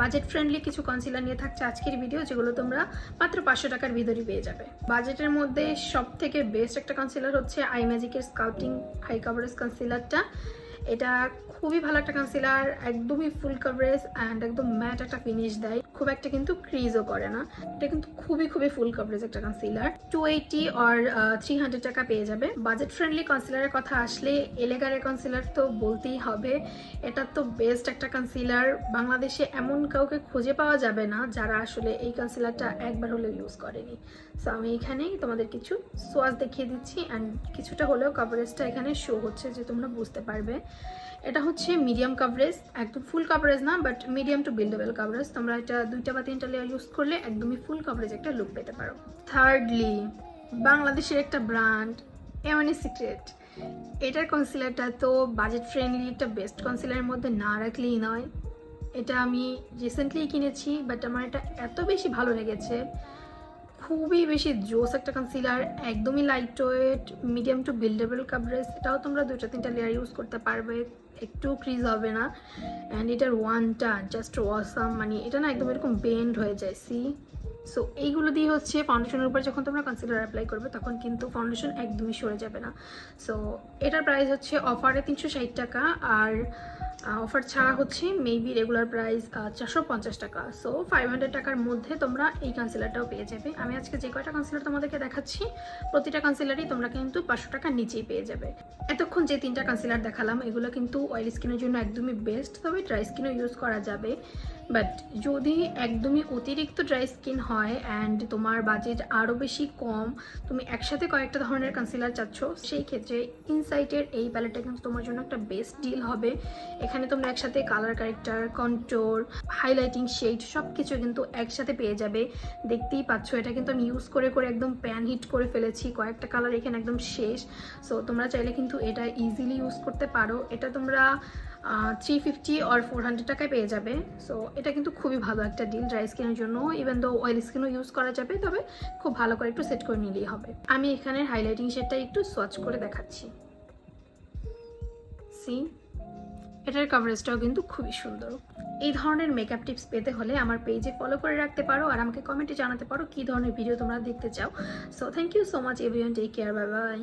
Budget friendly কিছু concealer নিয়ে থাকছে আজকের ভিডিও যেগুলো তোমরা মাত্র পাঁচশো টাকার ভিতরেই পেয়ে যাবে। বাজেটের মধ্যে সব থেকে বেস্ট একটা কনসিলার হচ্ছে আই ম্যাজিকের স্কাল্পটিং হাই কাভারেজ কনসিলারটা এটা খুবই ভালো একটা কনসিলার একদমই ফুল কভারেজ অ্যান্ড একদম ম্যাট একটা ফিনিশ দেয়। খুব একটা কিন্তু ক্রিজও করে না। এটা কিন্তু খুবই খুবই ফুল কভারেজ একটা কনসিলার টু এইটি আর থ্রি হান্ড্রেড টাকা পেয়ে যাবে। বাজেট ফ্রেন্ডলি কনসিলারের কথা আসলে এলেগারের কনসিলার তো বলতেই হবে। এটা তো বেস্ট একটা কনসিলার বাংলাদেশে এমন কাউকে খুঁজে পাওয়া যাবে না যারা আসলে এই কনসিলারটা একবার হলেও ইউজ করেনি। সো আমি এখানেই তোমাদের কিছু সোয়াজ দেখিয়ে দিচ্ছি অ্যান্ড কিছুটা হলেও কভারেজটা এখানে শো হচ্ছে যে তোমরা বুঝতে পারবে। এটা হচ্ছে মিডিয়াম কাভারেজ একদম ফুল কাভারেজ না but medium to buildable coverage তোমরা এটা দুইটা বা তিনটা লেয়ার ইউজ করলে একদমই ফুল কাভারেজ একটা লুক পেতে পারো। থার্ডলি বাংলাদেশের একটা ব্র্যান্ড এমনি সিক্রেট এটার কনসিলারটা তো বাজেট ফ্রেন্ডলি একটা বেস্ট কনসিলারের মধ্যে না রাখলেই নয়। এটা আমি রিসেন্টলি কিনেছি বাট আমার এটা এত বেশি ভালো লেগেছে। খুবই বেশি জোস একটা কনসিলার একদমই light weight medium to buildable coverage এটাও তোমরা দুটো তিনটা লেয়ার ইউজ করতে পারবে, একটু ক্রিজ হবে না। অ্যান্ড এটার ওয়ানটা জাস্ট ওয়াসাম মানে এটা না একদম এরকম বেন্ড হয়ে যায় সি সো এইগুলো দিয়ে হচ্ছে ফাউন্ডেশনের উপর যখন তোমরা কনসিলার অ্যাপ্লাই করবে, তখন কিন্তু ফাউন্ডেশন একদমই সরে যাবে না। সো এটার প্রাইস হচ্ছে অফারে তিনশো ষাট টাকা আর অফার ছাড়া হচ্ছে মেবি রেগুলার প্রাইস চারশো পঞ্চাশ টাকা। সো ফাইভ হান্ড্রেড টাকার মধ্যে তোমরা এই কনসিলারটাও পেয়ে যাবে। আমি আজকে যে কয়টা কনসিলার তোমাদেরকে দেখাচ্ছি, প্রতিটা কনসিলারই তোমরা কিন্তু পাঁচশো টাকার নিচেই পেয়ে যাবে। এতক্ষণ যে তিনটা কনসিলার দেখালাম, এগুলো কিন্তু অয়েল স্কিনের জন্য একদমই বেস্ট তবে ড্রাই স্কিনও ইউজ করা যাবে। বাট যদি একদমই অতিরিক্ত ড্রাই স্কিন হয় অ্যান্ড তোমার বাজেট আরও বেশি কম, তুমি একসাথে কয়েকটা ধরনের কনসিলার চাচ্ছ, সেই ক্ষেত্রে ইনসাইটের এই প্যালেটটা কিন্তু তোমার জন্য একটা বেস্ট ডিল হবে। এখানে তোমরা একসাথে colour corrector contour highlighting shade সব কিছু কিন্তু একসাথে পেয়ে যাবে। দেখতেই পাচ্ছ, এটা কিন্তু আমি ইউজ করে করে একদম প্যান হিট করে ফেলেছি, কয়েকটা কালার এখানে একদম শেষ। সো তোমরা চাইলে কিন্তু এটা ইজিলি ইউজ করতে পারো। এটা তোমরা থ্রি ফিফটি আর ফোর হান্ড্রেড টাকায় পেয়ে যাবে। সো এটা কিন্তু খুবই ভালো একটা ডিল ড্রাই স্কিনের জন্য। ইভেন দো অয়েল স্কিনও ইউজ করা যাবে, তবে খুব ভালো করে একটু সেট করে নিলেই হবে। আমি এখানে হাইলাইটিং শেডটা একটু সোয়াচ করে দেখাচ্ছি। সি এটার কভারেজটাও কিন্তু খুবই সুন্দর। এই ধরনের মেকআপ টিপস পেতে হলে আমার পেজে ফলো করে রাখতে পারো আর আমাকে কমেন্টে জানাতে পারো কী ধরনের ভিডিও তোমরা দেখতে চাও। So thank you so much everyone take care bye bye